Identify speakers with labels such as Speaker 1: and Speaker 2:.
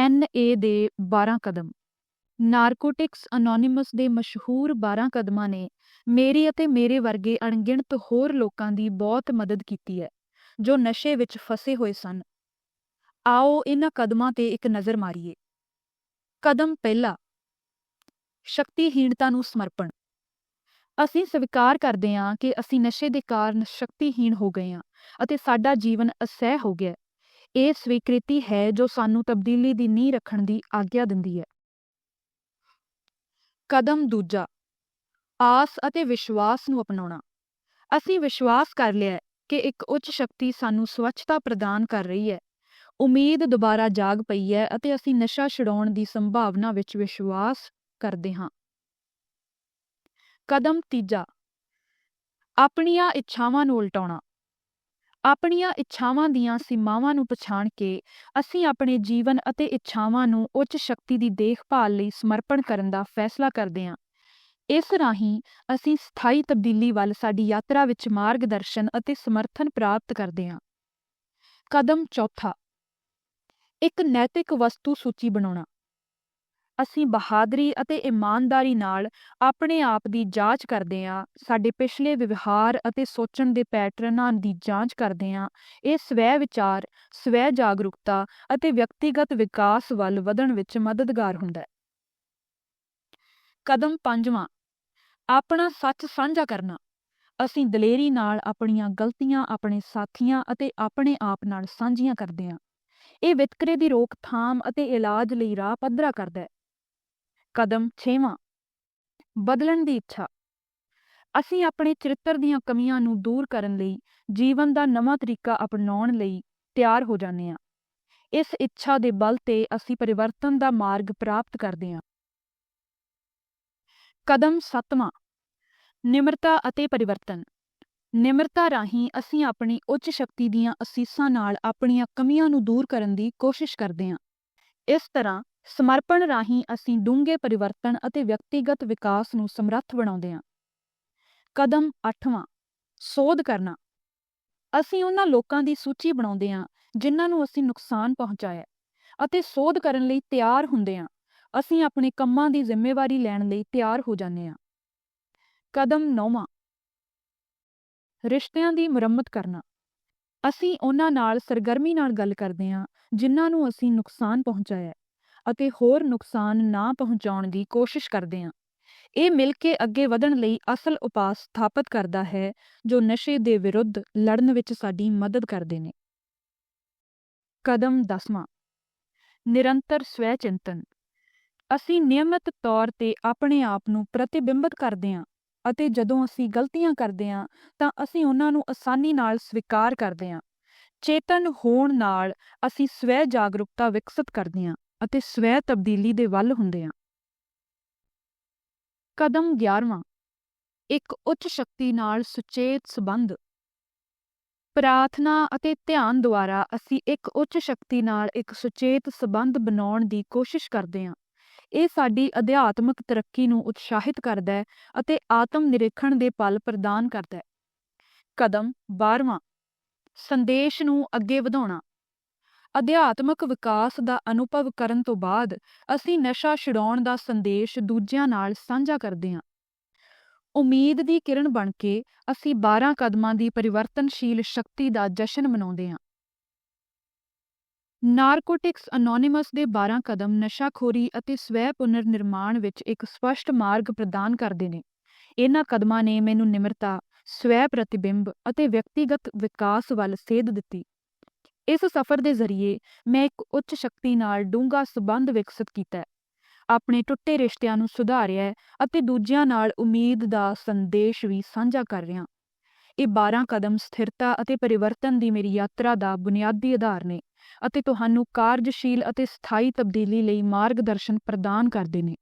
Speaker 1: ਐਨ ਏ ਦੇ 12 ਕਦਮ। Narcotics anonymous ਦੇ ਮਸ਼ਹੂਰ 12 ਕਦਮਾਂ ਨੇ ਮੇਰੀ ਅਤੇ ਮੇਰੇ ਵਰਗੇ ਅਣਗਿਣਤ ਹੋਰ ਲੋਕਾਂ ਦੀ ਬਹੁਤ ਮਦਦ ਕੀਤੀ ਹੈ, ਜੋ ਨਸ਼ੇ ਵਿੱਚ ਫਸੇ ਹੋਏ ਸਨ। ਆਓ ਇਹਨਾਂ ਕਦਮਾਂ ਤੇ ਇੱਕ ਨਜ਼ਰ ਮਾਰੀਏ। ਕਦਮ ਪਹਿਲਾ, ਸ਼ਕਤੀਹੀਣਤਾ ਨੂੰ ਸਮਰਪਣ। ਅਸੀਂ ਸਵੀਕਾਰ ਕਰਦੇ ਹਾਂ ਕਿ ਅਸੀਂ ਨਸ਼ੇ ਦੇ ਕਾਰਨ ਸ਼ਕਤੀਹੀਣ ਹੋ ਗਏ ਹਾਂ ਅਤੇ ਸਾਡਾ ਜੀਵਨ ਅਸਹਿ ਹੋ ਗਿਆ ਇਹ ਸਵੀਕ੍ਰਿਤੀ ਹੈ ਜੋ ਸਾਨੂੰ ਤਬਦੀਲੀ ਦੀ ਨੀਂਹ ਰੱਖਣ ਦੀ ਆਗਿਆ ਦਿੰਦੀ ਹੈ। ਕਦਮ ਦੂਜਾ, ਆਸ ਅਤੇ ਵਿਸ਼ਵਾਸ ਨੂੰ ਅਪਣਾਉਣਾ। ਅਸੀਂ ਵਿਸ਼ਵਾਸ ਕਰ ਲਿਆ ਕਿ ਇੱਕ ਉੱਚ ਸ਼ਕਤੀ ਸਾਨੂੰ ਸਵੱਛਤਾ ਪ੍ਰਦਾਨ ਕਰ ਰਹੀ ਹੈ। ਉਮੀਦ ਦੁਬਾਰਾ ਜਾਗ ਪਈ ਹੈ ਅਤੇ ਅਸੀਂ ਨਸ਼ਾ ਛੁਡਾਉਣ ਦੀ ਸੰਭਾਵਨਾ ਵਿੱਚ ਵਿਸ਼ਵਾਸ ਕਰਦੇ ਹਾਂ। ਕਦਮ ਤੀਜਾ, ਆਪਣੀਆਂ ਇੱਛਾਵਾਂ ਨੂੰ ਉਲਟਾਉਣਾ। ਆਪਣੀਆਂ ਇੱਛਾਵਾਂ ਦੀਆਂ ਸੀਮਾਵਾਂ ਨੂੰ ਪਛਾਣ ਕੇ ਅਸੀਂ ਆਪਣੇ ਜੀਵਨ ਅਤੇ ਇੱਛਾਵਾਂ ਨੂੰ ਉੱਚ ਸ਼ਕਤੀ ਦੀ ਦੇਖਭਾਲ ਲਈ ਸਮਰਪਣ ਕਰਨ ਦਾ ਫੈਸਲਾ ਕਰਦੇ ਹਾਂ। ਇਸ ਰਾਹੀਂ ਅਸੀਂ ਸਥਾਈ ਤਬਦੀਲੀ ਵੱਲ ਸਾਡੀ ਯਾਤਰਾ ਵਿੱਚ ਮਾਰਗਦਰਸ਼ਨ ਅਤੇ ਸਮਰਥਨ ਪ੍ਰਾਪਤ ਕਰਦੇ ਹਾਂ। ਕਦਮ ਚੌਥਾ, ਇੱਕ ਨੈਤਿਕ ਵਸਤੂ ਸੂਚੀ ਬਣਾਉਣਾ। ਅਸੀਂ ਬਹਾਦਰੀ ਅਤੇ ਇਮਾਨਦਾਰੀ ਨਾਲ ਆਪਣੇ ਆਪ ਦੀ ਜਾਂਚ ਕਰਦੇ ਹਾਂ, ਸਾਡੇ ਪਿਛਲੇ ਵਿਵਹਾਰ ਅਤੇ ਸੋਚਣ ਦੇ ਪੈਟਰਨਾਂ ਦੀ ਜਾਂਚ ਕਰਦੇ ਹਾਂ। ਇਹ ਸਵੈ ਵਿਚਾਰ, ਸਵੈ ਜਾਗਰੂਕਤਾ ਅਤੇ ਵਿਅਕਤੀਗਤ ਵਿਕਾਸ ਵੱਲ ਵਧਣ ਵਿੱਚ ਮਦਦਗਾਰ ਹੁੰਦਾ ਹੈ। ਕਦਮ ਪੰਜਵਾਂ, ਆਪਣਾ ਸੱਚ ਸਾਂਝਾ ਕਰਨਾ। ਅਸੀਂ ਦਲੇਰੀ ਨਾਲ ਆਪਣੀਆਂ ਗਲਤੀਆਂ ਆਪਣੇ ਸਾਥੀਆਂ ਅਤੇ ਆਪਣੇ ਆਪ ਨਾਲ ਸਾਂਝੀਆਂ ਕਰਦੇ ਹਾਂ। ਇਹ ਵਿਤਕਰੇ ਦੀ ਰੋਕਥਾਮ ਅਤੇ ਇਲਾਜ ਲਈ ਰਾਹ ਪੱਧਰਾ ਕਰਦਾ ਹੈ। ਕਦਮ 6ਵਾਂ ਬਦਲਣ ਦੀ ਇੱਛਾ। ਅਸੀਂ ਆਪਣੇ ਚਰਿੱਤਰ ਦੀਆਂ ਕਮੀਆਂ ਨੂੰ ਦੂਰ ਕਰਨ ਲਈ ਜੀਵਨ ਦਾ ਨਵਾਂ ਤਰੀਕਾ ਅਪਣਾਉਣ ਲਈ ਤਿਆਰ ਹੋ ਜਾਂਦੇ ਹਾਂ। ਇਸ ਇੱਛਾ ਦੇ ਬਲ ਤੇ ਅਸੀਂ ਪਰਿਵਰਤਨ ਦਾ ਮਾਰਗ ਪ੍ਰਾਪਤ ਕਰਦੇ ਹਾਂ। ਕਦਮ 7ਵਾਂ ਨਿਮਰਤਾ ਅਤੇ ਪਰਿਵਰਤਨ। ਨਿਮਰਤਾ ਰਾਹੀਂ ਅਸੀਂ ਆਪਣੀ ਉੱਚ ਸ਼ਕਤੀ ਦੀਆਂ ਅਸੀਸਾਂ ਨਾਲ ਆਪਣੀਆਂ ਕਮੀਆਂ ਨੂੰ ਦੂਰ ਕਰਨ ਦੀ ਕੋਸ਼ਿਸ਼ ਕਰਦੇ ਹਾਂ। ਇਸ ਤਰ੍ਹਾਂ ਸਮਰਪਣ ਰਾਹੀਂ ਅਸੀਂ ਡੂੰਘੇ ਪਰਿਵਰਤਨ ਅਤੇ ਵਿਅਕਤੀਗਤ ਵਿਕਾਸ ਨੂੰ ਸਮਰੱਥ ਬਣਾਉਂਦੇ ਹਾਂ। ਕਦਮ 8ਵਾਂ ਸੋਧ ਕਰਨਾ। ਅਸੀਂ ਉਹਨਾਂ ਲੋਕਾਂ ਦੀ ਸੂਚੀ ਬਣਾਉਂਦੇ ਹਾਂ, ਜਿਨ੍ਹਾਂ ਨੂੰ ਅਸੀਂ ਨੁਕਸਾਨ ਪਹੁੰਚਾਇਆ ਅਤੇ ਸੋਧ ਕਰਨ ਲਈ ਤਿਆਰ ਹੁੰਦੇ ਹਾਂ। ਅਸੀਂ ਆਪਣੇ ਕੰਮਾਂ ਦੀ ਜ਼ਿੰਮੇਵਾਰੀ ਲੈਣ ਲਈ ਤਿਆਰ ਹੋ ਜਾਂਦੇ ਹਾਂ। ਕਦਮ 9ਵਾਂ ਰਿਸ਼ਤਿਆਂ ਦੀ ਮੁਰੰਮਤ ਕਰਨਾ। ਅਸੀਂ ਉਹਨਾਂ ਨਾਲ ਸਰਗਰਮੀ ਨਾਲ ਗੱਲ ਕਰਦੇ ਹਾਂ, ਜਿਨ੍ਹਾਂ ਨੂੰ ਅਸੀਂ ਨੁਕਸਾਨ ਪਹੁੰਚਾਇਆ ਅਤੇ ਹੋਰ ਨੁਕਸਾਨ ਨਾ ਪਹੁੰਚਾਉਣ ਦੀ ਕੋਸ਼ਿਸ਼ ਕਰਦੇ ਹਾਂ। ਇਹ ਮਿਲ ਕੇ ਅੱਗੇ ਵਧਣ ਲਈ ਅਸਲ ਉਪਾਅ ਸਥਾਪਿਤ ਕਰਦਾ ਹੈ, ਜੋ ਨਸ਼ੇ ਦੇ ਵਿਰੁੱਧ ਲੜਨ ਵਿੱਚ ਸਾਡੀ ਮਦਦ ਕਰਦੇ ਨੇ। ਕਦਮ 10ਵਾਂ ਨਿਰੰਤਰ ਸਵੈ ਚਿੰਤਨ ਅਸੀਂ ਨਿਯਮਿਤ ਤੌਰ ਤੇ ਆਪਣੇ ਆਪ ਨੂੰ ਪ੍ਰਤੀਬਿੰਬਤ ਕਰਦੇ ਹਾਂ ਅਤੇ ਜਦੋਂ ਅਸੀਂ ਗਲਤੀਆਂ ਕਰਦੇ ਹਾਂ, ਤਾਂ ਅਸੀਂ ਉਹਨਾਂ ਨੂੰ ਆਸਾਨੀ ਨਾਲ ਸਵੀਕਾਰ ਕਰਦੇ ਹਾਂ। ਚੇਤਨ ਹੋਣ ਨਾਲ ਅਸੀਂ ਸਵੈ ਜਾਗਰੂਕਤਾ ਵਿਕਸਿਤ ਕਰਦੇ ਹਾਂ। ਅਤੇ ਸਵੈ ਤਬਦੀਲੀ ਦੇ ਵੱਲ ਹੁੰਦੇ ਹਾਂ। ਕਦਮ 11ਵਾਂ ਇੱਕ ਉੱਚ ਸ਼ਕਤੀ ਨਾਲ ਸੁਚੇਤ ਸਬੰਧ। ਪ੍ਰਾਰਥਨਾ ਅਤੇ ਧਿਆਨ ਦੁਆਰਾ ਅਸੀਂ ਇੱਕ ਉੱਚ ਸ਼ਕਤੀ ਨਾਲ ਇੱਕ ਸੁਚੇਤ ਸਬੰਧ ਬਣਾਉਣ ਦੀ ਕੋਸ਼ਿਸ਼ ਕਰਦੇ ਹਾਂ। ਇਹ ਸਾਡੀ ਅਧਿਆਤਮਿਕ ਤਰੱਕੀ ਨੂੰ ਉਤਸ਼ਾਹਿਤ ਕਰਦਾ ਹੈ ਅਤੇ ਆਤਮ ਨਿਰੀਖਣ ਦੇ ਪਲ ਪ੍ਰਦਾਨ ਕਰਦਾ ਹੈ। ਕਦਮ 12ਵਾਂ ਸੰਦੇਸ਼ ਨੂੰ ਅੱਗੇ ਵਧਾਉਣਾ। ਅਧਿਆਤਮਕ ਵਿਕਾਸ ਦਾ ਅਨੁਭਵ ਕਰਨ ਤੋਂ ਬਾਅਦ ਅਸੀਂ ਨਸ਼ਾ ਛੁਡਾਉਣ ਦਾ ਸੰਦੇਸ਼ ਦੂਜਿਆਂ ਨਾਲ ਸਾਂਝਾ ਕਰਦੇ ਹਾਂ। ਉਮੀਦ ਦੀ ਕਿਰਨ ਬਣ ਕੇ ਅਸੀਂ 12 ਕਦਮਾਂ ਦੀ ਪਰਿਵਰਤਨਸ਼ੀਲ ਸ਼ਕਤੀ ਦਾ ਜਸ਼ਨ ਮਨਾਉਂਦੇ ਹਾਂ। ਨਾਰਕੋਟਿਕਸ ਅਨੋਨਿਮਸ ਦੇ 12 ਕਦਮ ਨਸ਼ਾਖੋਰੀ ਅਤੇ ਸਵੈ ਪੁਨਰ ਨਿਰਮਾਣ ਵਿੱਚ ਇੱਕ ਸਪਸ਼ਟ ਮਾਰਗ ਪ੍ਰਦਾਨ ਕਰਦੇ ਨੇ। ਇਹਨਾਂ ਕਦਮਾਂ ਨੇ ਮੈਨੂੰ ਨਿਮਰਤਾ, ਸਵੈ ਪ੍ਰਤੀਬਿੰਬ ਅਤੇ ਵਿਅਕਤੀਗਤ ਵਿਕਾਸ ਵੱਲ ਸੇਧ ਦਿੱਤੀ। ਇਸ ਸਫ਼ਰ ਦੇ ਜ਼ਰੀਏ ਮੈਂ ਇੱਕ ਉੱਚ ਸ਼ਕਤੀ ਨਾਲ ਡੂੰਘਾ ਸਬੰਧ ਵਿਕਸਿਤ ਕੀਤਾ ਆਪਣੇ ਟੁੱਟੇ ਰਿਸ਼ਤਿਆਂ ਨੂੰ ਸੁਧਾਰਿਆ ਅਤੇ ਦੂਜਿਆਂ ਨਾਲ ਉਮੀਦ ਦਾ ਸੰਦੇਸ਼ ਵੀ ਸਾਂਝਾ ਕਰ ਰਿਹਾ ਇਹ 12 ਕਦਮ ਸਥਿਰਤਾ ਅਤੇ ਪਰਿਵਰਤਨ ਦੀ ਮੇਰੀ ਯਾਤਰਾ ਦਾ ਬੁਨਿਆਦੀ ਆਧਾਰ ਨੇ ਅਤੇ ਤੁਹਾਨੂੰ ਕਾਰਜਸ਼ੀਲ ਅਤੇ ਸਥਾਈ ਤਬਦੀਲੀ ਲਈ ਮਾਰਗਦਰਸ਼ਨ ਪ੍ਰਦਾਨ ਕਰਦੇ ਨੇ।